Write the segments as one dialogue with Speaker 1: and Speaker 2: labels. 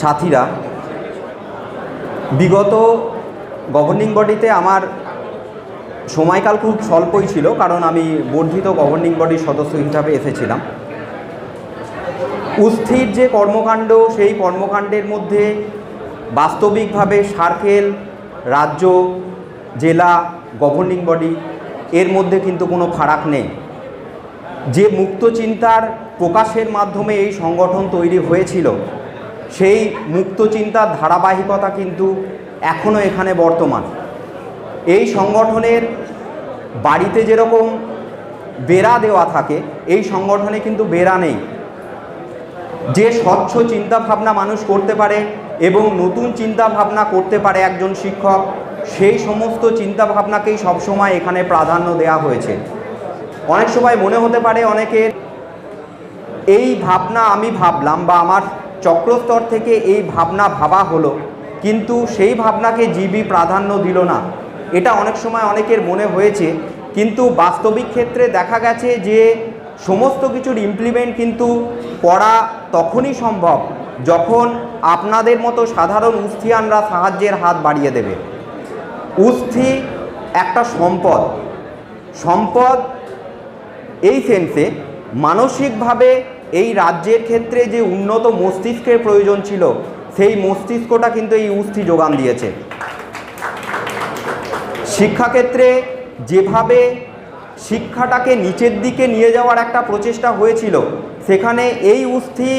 Speaker 1: সাথীরা, বিগত গভর্নিং বডিতে আমার সময়কাল খুব স্বল্পই ছিল, কারণ আমি বর্ধিত গভর্নিং বডির সদস্য হিসাবে এসেছিলাম। উস্থির যে কর্মকাণ্ড, সেই কর্মকাণ্ডের মধ্যে বাস্তবিকভাবে সার্কেল, রাজ্য, জেলা গভর্নিং বডি এর মধ্যে কিন্তু কোনো ফারাক নেই। যে মুক্ত চিন্তার প্রকাশের মাধ্যমে এই সংগঠন তৈরি হয়েছিল সেই মুক্ত চিন্তার ধারাবাহিকতা কিন্তু এখনও এখানে বর্তমান। এই সংগঠনের বাড়িতে যেরকম বেড়া দেওয়া থাকে, এই সংগঠনে কিন্তু বেড়া নেই। যে স্বচ্ছ চিন্তা ভাবনা মানুষ করতে পারে এবং নতুন চিন্তা ভাবনা করতে পারে একজন শিক্ষক, সেই সমস্ত চিন্তা ভাবনাকেই সবসময় এখানে প্রাধান্য দেওয়া হয়েছে। অনেক সময় মনে হতে পারে অনেকের, এই ভাবনা আমি ভাবলাম বা আমার চক্রস্তর থেকে এই ভাবনা ভাবা হলো, কিন্তু সেই ভাবনাকে জিবি প্রাধান্য দিল না। এটা অনেক সময় অনেকের মনে হয়েছে, কিন্তু বাস্তবিক ক্ষেত্রে দেখা গেছে যে সমস্ত কিছুর ইমপ্লিমেন্ট কিন্তু করা তখনই সম্ভব যখন আপনাদের মতো সাধারণ উস্থিয়ানরা সাহায্যের হাত বাড়িয়ে দেবে। উস্থি একটা সম্পদ। সম্পদ এই সেন্সে মানসিকভাবে এই রাজ্যের ক্ষেত্রে যে উন্নত মস্তিষ্কের প্রয়োজন ছিল, সেই মস্তিষ্কটা কিন্তু এই উস্থি যোগান দিয়েছে। শিক্ষাক্ষেত্রে যেভাবে শিক্ষাটাকে নিচের দিকে নিয়ে যাওয়ার একটা প্রচেষ্টা হয়েছিল, সেখানে এই উস্থি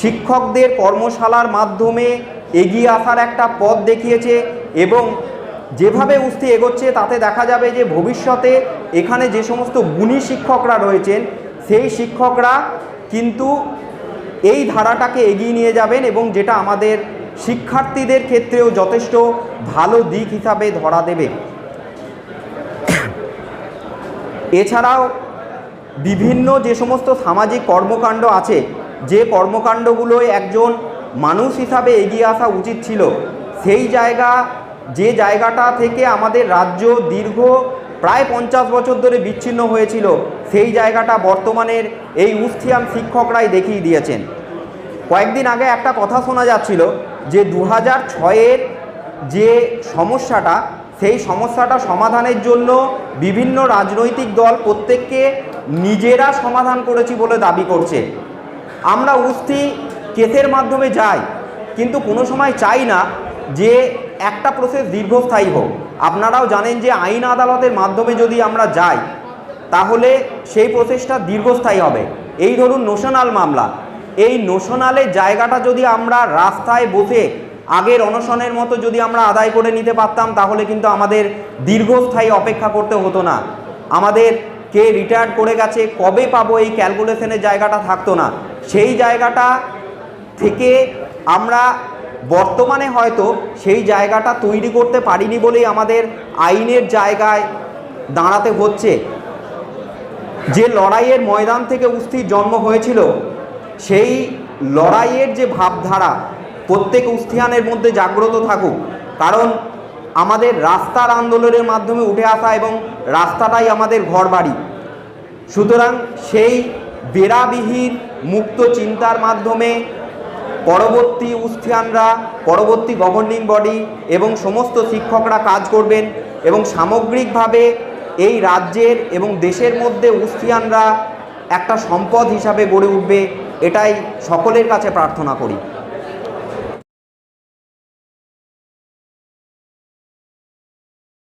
Speaker 1: শিক্ষকদের কর্মশালার মাধ্যমে এগিয়ে আসার একটা পথ দেখিয়েছে এবং যেভাবে উস্থি এগোচ্ছে, তাতে দেখা যাবে যে ভবিষ্যতে এখানে যে সমস্ত গুণী শিক্ষকরা রয়েছেন, সেই শিক্ষকরা কিন্তু এই ধারাটাকে এগিয়ে নিয়ে যাবেন এবং যেটা আমাদের শিক্ষার্থীদের ক্ষেত্রেও যথেষ্ট ভালো দিক হিসাবে ধরা দেবে। এছাড়াও বিভিন্ন যে সমস্ত সামাজিক কর্মকাণ্ড আছে, যে কর্মকাণ্ডগুলোয় একজন মানুষ হিসাবে এগিয়ে আসা উচিত ছিল, সেই জায়গা, যে জায়গাটা থেকে আমাদের রাজ্য দীর্ঘ প্রায় পঞ্চাশ বছর ধরে বিচ্ছিন্ন হয়েছিল। সেই জায়গাটা বর্তমানের এই উস্থিয়াম শিক্ষকরাই দেখিয়ে দিয়েছেন। কয়েকদিন আগে একটা কথা শোনা যাচ্ছিল যে দু হাজার ছয়ের যে সমস্যাটা, সেই সমস্যাটা সমাধানের জন্য বিভিন্ন রাজনৈতিক দল প্রত্যেককে নিজেরা সমাধান করেছি বলে দাবি করছে। আমরা উস্থি কেসের মাধ্যমে যাই, কিন্তু কোনো সময় চাই না যে একটা প্রসেস দীর্ঘস্থায়ী হোক। আপনারাও জানেন যে আইন আদালতের মাধ্যমে যদি আমরা যাই, তাহলে সেই প্রসেসটা দীর্ঘস্থায়ী হবে। এই ধরুন নোশনাল মামলা। এই নোশনালের জায়গাটা যদি আমরা রাস্তায় বসে আগের অনশনের মতো যদি আমরা আদায় করে নিতে পারতাম, তাহলে কিন্তু আমাদের দীর্ঘস্থায়ী অপেক্ষা করতে হতো না। আমাদের কে রিটায়ার্ড করে গেছে, কবে পাবো এই ক্যালকুলেশনের জায়গাটা থাকতো না। সেই জায়গাটা থেকে আমরা বর্তমানে হয়তো সেই জায়গাটা তৈরি করতে পারিনি বলেই আমাদের আইনের জায়গায় দাঁড়াতে হচ্ছে। যে লড়াইয়ের ময়দান থেকে উস্থির জন্ম হয়েছিল, সেই লড়াইয়ের যে ভাবধারা প্রত্যেক উস্থিয়ানের মধ্যে জাগ্রত থাকুক, কারণ আমাদের রাস্তার আন্দোলনের মাধ্যমে উঠে আসা এবং রাস্তাটাই আমাদের ঘর বাড়ি সুতরাং সেই বেড়াবিহীন মুক্ত চিন্তার মাধ্যমে পরবর্তী উস্থিয়ানরা পরবর্তী গভর্নিং বডি এবং সমস্ত শিক্ষকরা কাজ করবেন এবং সামগ্রিকভাবে এই রাজ্যের এবং দেশের মধ্যে উস্থিয়ানরা একটা সম্পদ হিসাবে গড়ে উঠবে, এটাই সকলের কাছে প্রার্থনা করি।